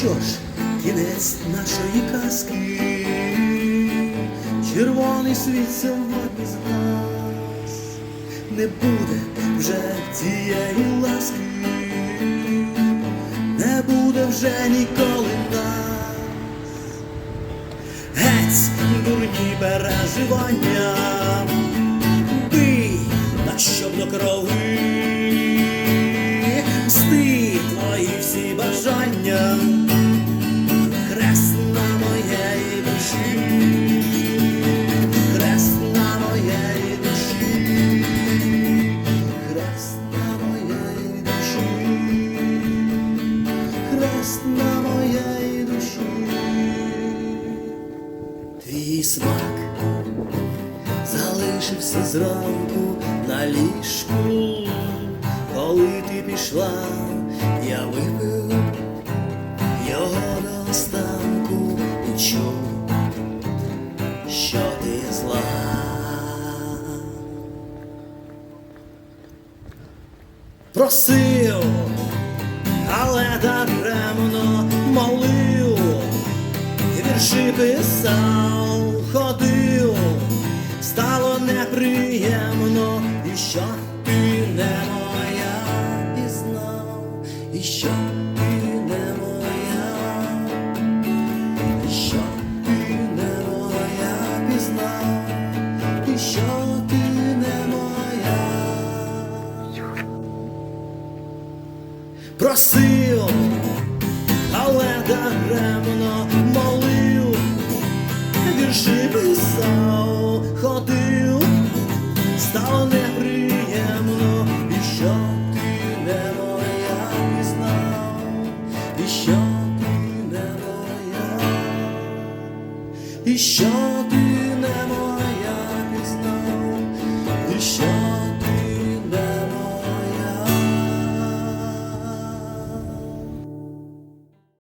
що ж, кінець нашої казки, червоний світ сьогодні згас, не буде вже тієї ласки, не буде вже ніколи нас. Геть, дурні переживання, бий, на щоб до крови, на моєї душі. Твій смак залишився зранку на ліжку, коли ти пішла, я випив його до останку і чув, що ти зла. Просив, але даремно молив вірші писав, ходив, стало неприємно, і що ти не моя пізнав, і що ти не моя, і що ти не моя пізнав, і що ти не. Просив, даремно молив, вірші писав, ходив, стало неприємно, і що ти не моя пізнав, і що ти не моя, і що ти